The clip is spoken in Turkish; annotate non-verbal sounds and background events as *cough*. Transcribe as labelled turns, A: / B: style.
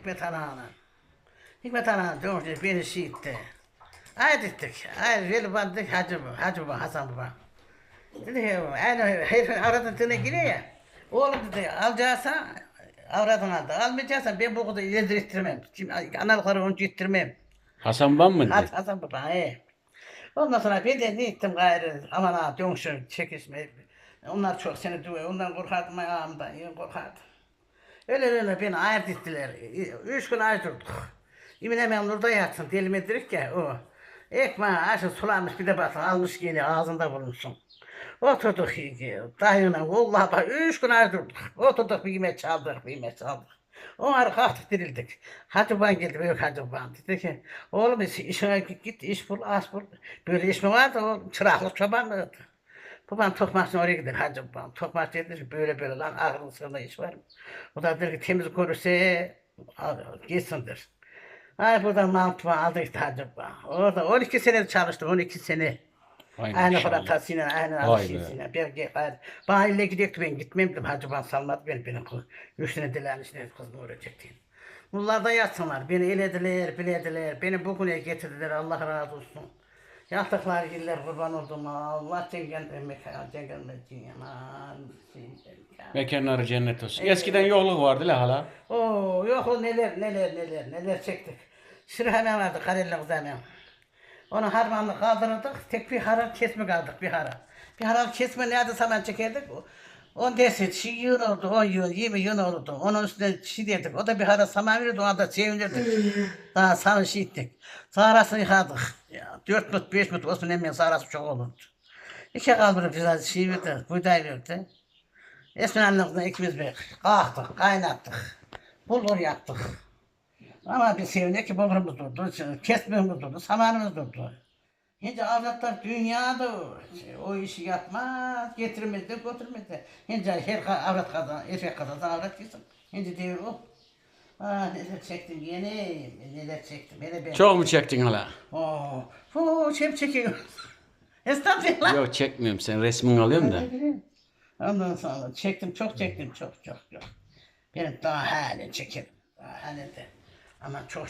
A: Hikmet Ana'na. Hikmet Ana dönüşte beni şiitti. Ayet ettik. Ayet verip bandık Hacı, Hacı baba, Hasan baba. Dedi ki, aynı herifin avradın tığına giriyor ya. Oğlum dedi, alacaksa avradın aldı. Almayacaksa ben bu kadar ileri ittirmem. Şimdi analıkları onu ittirmem.
B: Hasan Ban mı dedi?
A: Hasan, baba, he. Ondan sonra ben de ne ettim gayrı, aman ha dönüşüm, çekişme. Onlar çok seni duyuyor, ondan korkardım ayağımdan, korkardım. Öyle öyle beni ayırt ettiler. Üç gün ayrıldık. Yemin ederim nurda yatsın, deli medirik ya o. Ekmeği aşı sulamış bir de bakın almış geliyor ağzında bulunsun. Oturduk dayına vallahi bak üç gün ayrıldık. Oturduk bir yemek çaldık bir yemek çaldık. Onlar kalktık dirildik. Hacı ban geldi büyük hacı ban. Dedi ki oğlum iş- işine git, iş bul as bul. Böyle iş mi vardı o çıraklık çobanlığıydı. Babam tokmakçı oraya gider hacı babam. Tokmakçı dedi böyle böyle lan aklın sırrında iş var mı? O da der ki temiz görürse gitsindir. Ay buradan mantımı aldı işte hacı babam. Orada 12 sene çalıştı 12 sene. Aynı
B: maşallah.
A: fırlatasıyla, aynı alışıyla. Ben gel, bana ille gidecekti ben gitmem dedim. Hacı bana salmadı beni benim kız. Üstüne dilerin içine kızımı öğretecekti. Bunlar da yatsınlar. Beni elediler, bilediler. Beni bugüne getirdiler. Allah razı olsun. Yattıkları yıllar kurban oldum. Allah cengen mekan, cengen mekan.
B: Mekanları cennet olsun. Eskiden yokluk vardı la hala.
A: Oo yok o neler neler neler neler çektik. Sürhane vardı Kareli hemen. Onu harmanlı kaldırırdık. Tek bir haral kesme kaldık bir haral. Bir haral kesme nerede saman çekerdik. On deset şey yığın oldu, on yığın, yirmi yığın oldu. Onun üstüne şey dedik. O da bir haral saman verirdi, ona da sevinirdik. Daha sarı şey ettik. Sağrasını yıkadık. Dört mut, beş mut olsun emeğin sağrası çok olurdu. İki kaldırıp bize şey verdi, buğday verdi. Esmen annemle ikimiz bir kalktık, kaynattık. Bulgur yaptık. Ama bir sevindik ki bulgurumuz durdu, kesmemiz durdu, samanımız durdu. Şimdi avratlar dünyada o işi yapmaz, getirmez de. Şimdi her avrat kadın, erkek kadın avrat gitsin. Şimdi devir o. Ah neler çektim yeni, neler çektim. Hele ben.
B: Çok mu çektin hala?
A: Oo, oo, çep çekiyor. *laughs* Estağfurullah.
B: Yok çekmiyorum sen resmini alıyorum da.
A: Ondan sonra çektim, çok çektim, çok çok çok. Benim daha halen çekerim. Daha halen de. Ama çok